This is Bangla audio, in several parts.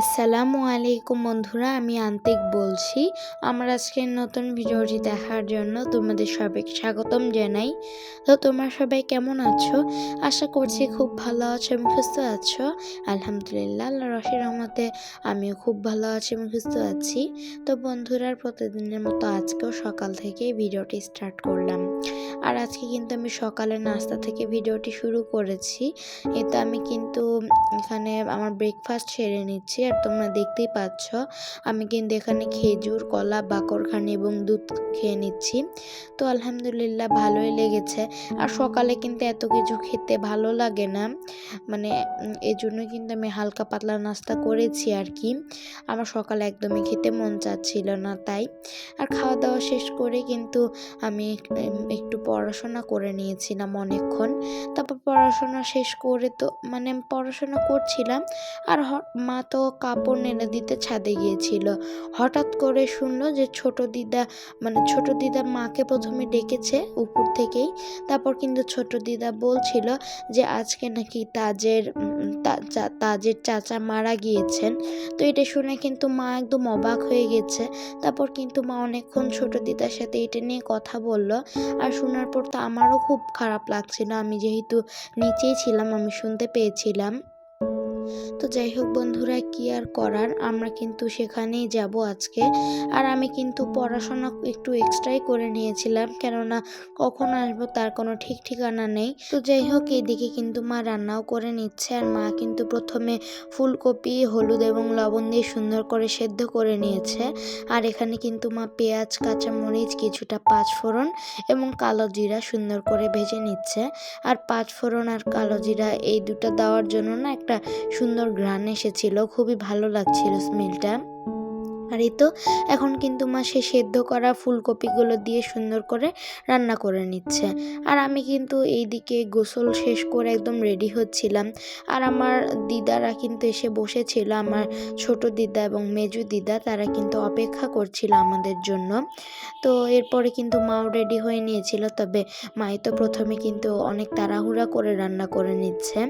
আসসালামু আলাইকুম বন্ধুরা, আমি আন্তিক বলছি। আমার আজকের নতুন ভিডিওটি দেখার জন্য তোমাদের সবাইকে স্বাগতম জানাই। তো তোমরা সবাই কেমন আছো? আশা করছি খুব ভালো আছো এবং সুস্থ আছো। আলহামদুলিল্লাহ আল্লাহ রশি রহমতে আমিও খুব ভালো আছি এবং সুস্থ আছি। তো বন্ধুরা, প্রতিদিনের মতো আজকেও সকাল থেকে ভিডিওটি স্টার্ট করলাম। আর আজকে কিন্তু আমি সকালে নাস্তা থেকে ভিডিওটি শুরু করেছি। এতে আমি কিন্তু এখানে আমার ব্রেকফাস্ট সেরে নিচ্ছি আর তোমরা দেখতেই পাচ্ছ, আমি কিন্তু এখানে খেজুর, কলা, বাকরখানি এবং দুধ খেয়ে নিচ্ছি। তো আলহামদুলিল্লাহ ভালোই লেগেছে। আর সকালে কিন্তু এত কিছু খেতে ভালো লাগে না। মানে এই জন্য কিন্তু আমি হালকা পাতলা নাস্তা করেছি আর কি। আমার সকালে একদমই খেতে মন চাচ্ছিল না তাই। আর খাওয়া দাওয়া শেষ করে কিন্তু আমি একটু পড়াশোনা করে নিয়েছিলাম অনেকক্ষণ। তারপর পড়াশোনা শেষ করে তো মানে পড়াশোনা করছিলাম, আর মা তো কাপড় নেড়ে দিতে ছাদে গিয়েছিল। হঠাৎ করে শুনলো যে ছোট দিদা মানে ছোট দিদা মাকে প্রথমে ডেকেছে উপর থেকেই। তারপর কিন্তু ছোট দিদা বলছিল যে আজকে নাকি তাজের তাজের চাচা মারা গিয়েছেন। তো এটা শুনে কিন্তু মা একদম অবাক হয়ে গেছে। তারপর কিন্তু মা অনেকক্ষণ ছোট দিদার সাথে এটা নিয়ে কথা বলল। আর শোনার পর তো আমারও খুব খারাপ লাগছিল আমি যেহেতু নিচেই ছিলাম, আমি শুনতে পেয়েছিলাম। তো যাই হোক বন্ধুরা, কি আর করার? আমরা কিন্তু সেখানেই যাব আজকে। আর আমি কিন্তু পড়াশোনা একটু এক্সট্রাই করে নিয়েছিলাম, কেননা কখন আসব তার কোনো ঠিক ঠিকানা নেই। তো যাই হোক এইদিকে কিন্তু মা রান্নাও করে নিচ্ছে, আর মা কিন্তু প্রথমে ফুলকপি, হলুদ এবং লবণ দিয়ে সুন্দর করে সেদ্ধ করে নিয়েছে। আর এখানে কিন্তু মা পেঁয়াজ, কাঁচামরিচ, কিছুটা পাঁচফোড়ন এবং কালো জিরা সুন্দর করে ভেজে নিচ্ছে। আর পাঁচফোড়ন আর কালো জিরা এই দুটো দেওয়ার জন্য না একটা সুন্দর ঘ্রাণ এসেছিল খুবই ভালো লাগছিল স্মেলটা আর এই তো, এখন কিন্তু মা সে সেদ্ধ করা ফুলকপিগুলো দিয়ে সুন্দর করে রান্না করে নিচ্ছে। আর আমি কিন্তু এই দিকে গোসল শেষ করে একদম রেডি হচ্ছিলাম। আর আমার দিদারা কিন্তু এসে বসেছিল, আমার ছোট দিদা এবং মেজু দিদা, তারা কিন্তু অপেক্ষা করছিল আমাদের জন্য। তো এরপরে কিন্তু মাও রেডি হয়ে নিয়েছিল, তবে মাই তো প্রথমে কিন্তু অনেক তাড়াহুড়া করে রান্না করে নিচ্ছে।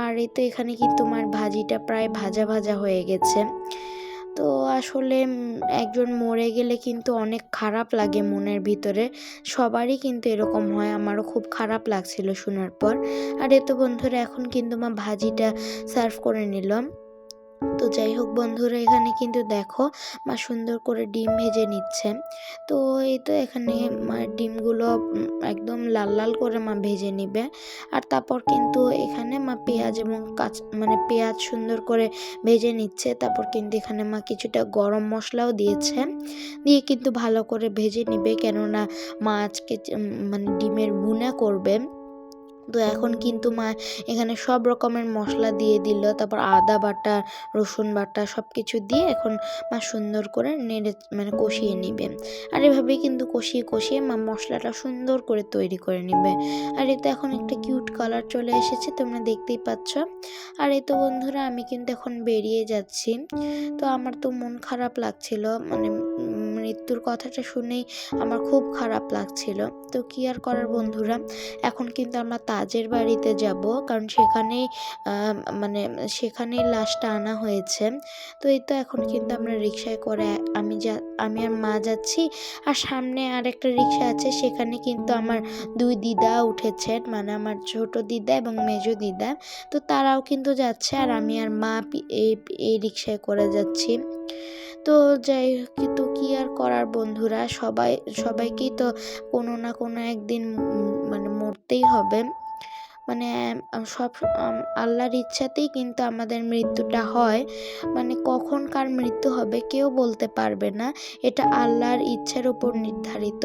আর এই তো এখানে কিন্তু আমার ভাজিটা প্রায় ভাজা ভাজা হয়ে গেছে। তো আসলে একজন মরে গেলে কিন্তু অনেক খারাপ লাগে মনের ভিতরে। সবারই কিন্তু এরকম হয়, আমারও খুব খারাপ লাগছিল শোনার পর। আর এত বন্ধুরা, এখন কিন্তু মা ভাজিটা সার্ভ করে নিলাম। তো যাই হোক বন্ধুরা, এখানে কিন্তু দেখো মা সুন্দর করে ডিম ভেজে নিচ্ছে। তো এই তো এখানে মা ডিমগুলো একদম লাল লাল করে মা ভেজে নিবে। আর তারপর কিন্তু এখানে মা পেঁয়াজ এবং কাঁচ মানে পেঁয়াজ সুন্দর করে ভেজে নিচ্ছে। তারপর কিন্তু এখানে মা কিছুটা গরম মশলাও দিয়েছে। দিয়ে কিন্তু ভালো করে ভেজে নিবে। কেননা মা আজকে মানে ডিমের ভুনা করবে। তো এখন কিন্তু মা এখানে সব রকমের মশলা দিয়ে দিল, তারপর আদা বাটা, রসুন বাটা সব কিছু দিয়ে এখন মা সুন্দর করে নেড়ে মানে কষিয়ে নিবে। আর এভাবেই কিন্তু কষিয়ে কষিয়ে মা মশলাটা সুন্দর করে তৈরি করে নিবে। আর এতে এখন একটা কিউট কালার চলে এসেছে, তোমরা দেখতেই পাচ্ছ। আর এই তো বন্ধুরা, আমি কিন্তু এখন বেরিয়ে যাচ্ছি। তো আমার তো মন খারাপ লাগছিল মানে মৃত্যুর কথাটা শুনেই আমার খুব খারাপ লাগছিল। তো কি আর করার বন্ধুরা? এখন কিন্তু আমরা তাজের বাড়িতে যাব, কারণ সেখানেই মানে সেখানেই লাশটা আনা হয়েছে। তো এই তো এখন কিন্তু আমরা রিক্সায় করে আমি যা, আমি আর মা যাচ্ছি, আর সামনে আর একটা রিক্সা আছে, সেখানে কিন্তু আমার দুই দিদা উঠেছেন মানে আমার ছোট দিদা এবং মেজো দিদা। তো তারাও কিন্তু যাচ্ছে, আর আমি আর মা এই এই রিক্সায় করে যাচ্ছি। তো যাই কিন্তু কি আর করার বন্ধুরা? সবাই, সবাইকেই তো কোনো না কোনো একদিন মানে মরতেই হবে। মানে সব আল্লাহর ইচ্ছাতেই কিন্তু আমাদের মৃত্যুটা হয়। মানে কখন কার মৃত্যু হবে কেউ বলতে পারবে না। এটা আল্লাহর ইচ্ছার উপর নির্ধারিত।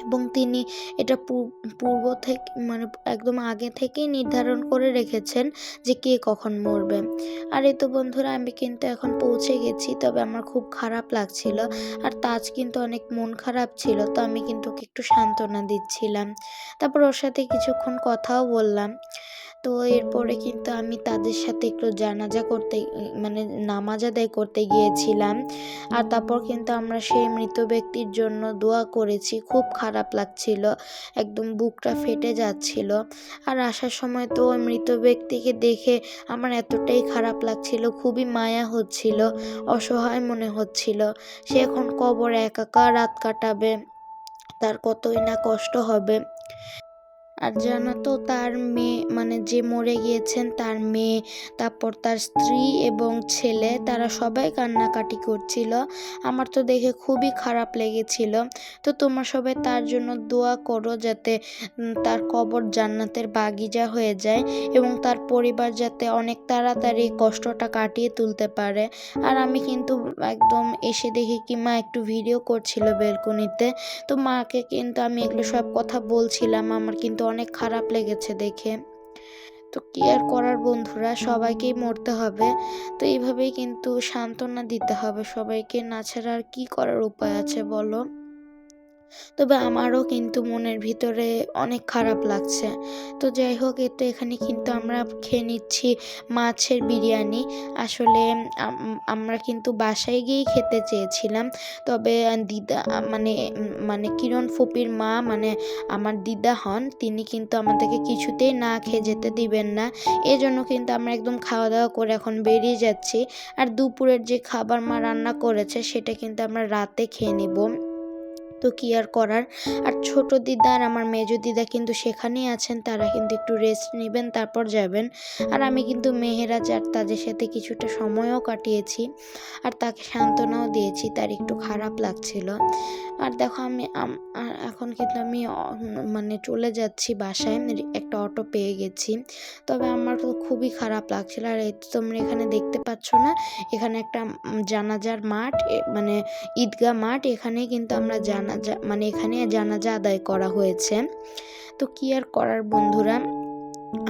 এবং তিনি এটা পূর্ব থেকে মানে একদম আগে থেকেই নির্ধারণ করে রেখেছেন যে কে কখন মরবে। আর এই তো বন্ধুরা, আমি কিন্তু এখন পৌঁছে গেছি, তবে আমার খুব খারাপ লাগছিল। আর তাজ কিন্তু অনেক মন খারাপ ছিল, তো আমি কিন্তু ওকে একটু সান্ত্বনা দিচ্ছিলাম। তারপর ওর সাথে কিছুক্ষণ কথাও বললাম। তো এরপরে কিন্তু আমি তাদের সাথে একটু জানাজা করতে মানে নামাজ আদায় করতে গিয়েছিলাম। আর তারপর কিন্তু আমরা সেই মৃত ব্যক্তির জন্য দোয়া করেছি। খুব খারাপ লাগছিল, একদম বুকটা ফেটে যাচ্ছিল। আর আসার সময় তো ওই মৃত ব্যক্তিকে দেখে আমার এতটাই খারাপ লাগছিল, খুবই মায়া হচ্ছিল, অসহায় মনে হচ্ছিল। সে এখন কবর একাকা রাত কাটাবে, তার কতই না কষ্ট হবে। আর জানো তো, তার মেয়ে মানে যে মরে গিয়েছেন তার মেয়ে, তারপর তার স্ত্রী এবং ছেলে, তারা সবাই কান্নাকাটি করছিল। আমার তো দেখে খুবই খারাপ লেগেছিল। তো তোমরা সবাই তার জন্য দোয়া করো যাতে তার কবর জান্নাতের বাগিজা হয়ে যায় এবং তার পরিবার যাতে অনেক তাড়াতাড়ি কষ্টটা কাটিয়ে তুলতে পারে। আর আমি কিন্তু একদম এসে দেখি কি মা একটু ভিডিও করছিল বেলকনিতে। তো মাকে কিন্তু আমি এগুলো সব কথা বলছিলাম, আমার কিন্তু অনেক খারাপ লেগেছে দেখে। তো কি আর করার বন্ধুরা? সবাইকেই মরতে হবে। তো এইভাবেই কিন্তু সান্ত্বনা দিতে হবে সবাইকে। না ছাড়া আর কী করার উপায় আছে বলো? তবে আমারও কিন্তু মনের ভিতরে অনেক খারাপ লাগছে। তো যাই হোক এ তো এখানে কিন্তু আমরা খেয়ে নিচ্ছি মাছের বিরিয়ানি। আসলে আমরা কিন্তু বাসায় গিয়েই খেতে চেয়েছিলাম। তবে দিদা মানে মানে কিরণ ফুপির মা মানে আমার দিদা হন, তিনি কিন্তু আমাদেরকে কিছুতেই না খেয়ে যেতে দিবেন না। এজন্য কিন্তু আমরা একদম খাওয়া দাওয়া করে এখন বেরিয়ে যাচ্ছি। আর দুপুরের যে খাবার মা রান্না করেছে, সেটা কিন্তু আমরা রাতে খেয়ে নিব। তো কি আর করার? আর ছোট দিদা আর আমার মেজো দিদা কিন্তু সেখানেই আছেন, তারা কিন্তু একটু রেস্ট নেবেন, তারপর যাবেন। আর আমি কিন্তু মেহেরাজ আর তাদের সাথে কিছুটা সময়ও কাটিয়েছি, আর তাকে সান্ত্বনাও দিয়েছি, তার একটু খারাপ লাগছিল। আর দেখো আমি এখন কিন্তু আমি মানে চলে যাচ্ছি বাসায়, একটা অটো পেয়ে গেছি। তবে আমার তো খুবই খারাপ লাগছিল, আর এই তোমরা এখানে দেখতে পাচ্ছ না, এখানে একটা জানাজার মাঠ মানে ঈদগাহ মাঠ এখানে কিন্তু আমরা জানাজা মানে এখানে জানাজা আদায় করা হয়েছে। তো কি আর করার বন্ধুরা?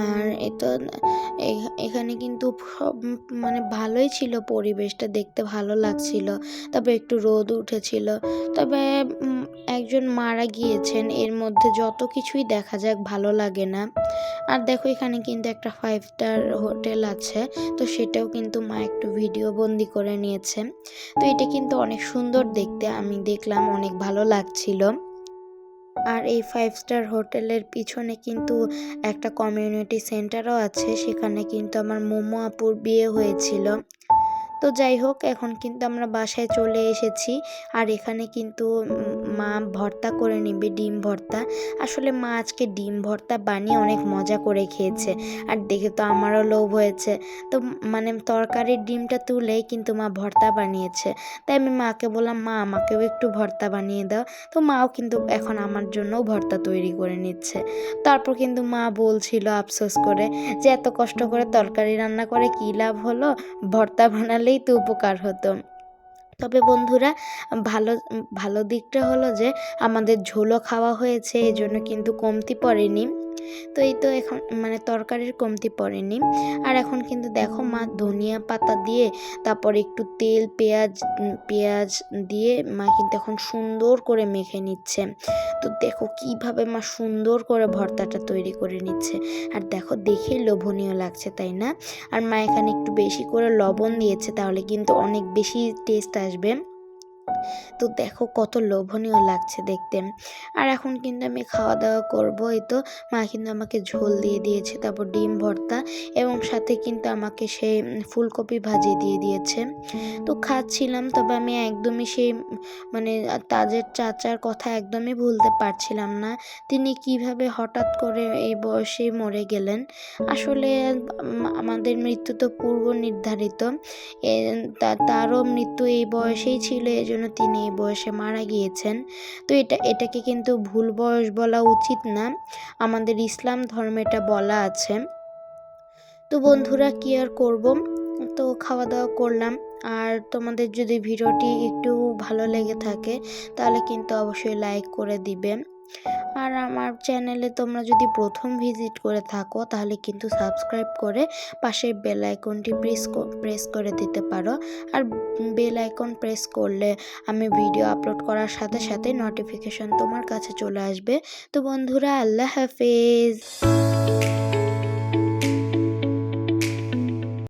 আর এ তো এখানে কিন্তু মানে ভালোই ছিল পরিবেশটা, দেখতে ভালো লাগছিল। তবে একটু রোদ উঠেছিল। তবে একজন মারা গিয়েছেন, এর মধ্যে যত কিছুই দেখা যাক ভালো লাগে না। আর দেখো এখানে কিন্তু একটা ফাইভ স্টার হোটেল আছে, তো সেটাও কিন্তু মা একটু ভিডিও বন্দি করে নিয়েছে। তো এটা কিন্তু অনেক সুন্দর দেখতে, আমি দেখলাম অনেক ভালো লাগছিল। আর এই ফাইভ স্টার হোটেলের পিছনে কিন্তু একটা কমিউনিটি সেন্টারও আছে, সেখানে কিন্তু আমার মোমো আপুর বিয়ে হয়েছিল। তো যাই হোক, এখন কিন্তু আমরা বাসায় চলে এসেছি। আর এখানে কিন্তু মা ভর্তা করে নেবে, ডিম ভর্তা। আসলে মা আজকে ডিম ভর্তা বানিয়ে অনেক মজা করে খেয়েছে। আর দেখে তো আমারও লোভ হয়েছে। তো মানে তরকারির ডিমটা তুলেই কিন্তু মা ভর্তা বানিয়েছে। তাই আমি মাকে বললাম, মা, আমাকেও একটু ভর্তা বানিয়ে দাও। তো মাও কিন্তু এখন আমার জন্যও ভর্তা তৈরি করে নিচ্ছে। তারপর কিন্তু মা বলছিল আফসোস করে যে, এত কষ্ট করে তরকারি রান্না করে কী লাভ হলো? ভর্তা বানালে করলেই তো উপকার হতো। তবে বন্ধুরা, ভালো ভালো দিকটা হলো যে, আমাদের ঝোলও খাওয়া হয়েছে, এজন্য কিন্তু কমতি পড়েনি। তো এই তো এখন মানে তরকারির কমতি পড়েনি। আর এখন কিন্তু দেখো মা ধনিয়া পাতা দিয়ে তারপর একটু তেল, পেঁয়াজ পেঁয়াজ দিয়ে মা কিন্তু এখন সুন্দর করে মেখে নিচ্ছে। তো দেখো কীভাবে মা সুন্দর করে ভর্তাটা তৈরি করে নিচ্ছে। আর দেখো দেখে লোভনীয় লাগছে, তাই না? আর মা এখানে একটু বেশি করে লবণ দিয়েছে, তাহলে কিন্তু অনেক বেশি টেস্ট আসবে। তো দেখো কত লোভনীয় লাগছে দেখতে। আর এখন কিন্তু আমি খাওয়া দাওয়া করব এই তো। মা কিন্তু আমাকে ঝোল দিয়ে দিয়েছে, তারপর ডিম ভর্তা এবং সাথে কিন্তু আমাকে সেই ফুলকপি ভাজি দিয়ে দিয়েছে। তো খাচ্ছিলাম, তবে আমি একদমই সেই মানে তাদের চাচার কথা একদমই ভুলতে পারছিলাম না। তিনি কীভাবে হঠাৎ করে এই বয়সে মরে গেলেন? আসলে আমাদের মৃত্যু তো পূর্ব নির্ধারিত তারও মৃত্যু এই বয়সেই ছিল, এজন্য তিনি এই বয়সে মারা গিয়েছেন। তো এটা, এটাকে কিন্তু ভুল বয়স বলা উচিত না। আমাদের ইসলাম ধর্মে এটা বলা আছে। তো বন্ধুরা, কি আর করব? তো খাওয়া দাওয়া করলাম। আর তোমাদের যদি ভিডিওটি একটু ভালো লেগে থাকে, তাহলে কিন্তু অবশ্যই লাইক করে দিবে। আর আমার চ্যানেলে তোমরা যদি প্রথম ভিজিট করে থাকো, তাহলে কিন্তু সাবস্ক্রাইব করে পাশের বেল আইকনটি প্রেস প্রেস করে দিতে পারো। আর বেল আইকন প্রেস করলে আমি ভিডিও আপলোড করার সাথে সাথে নোটিফিকেশন তোমার কাছে চলে আসবে। তো বন্ধুরা, আল্লাহ হাফেজ।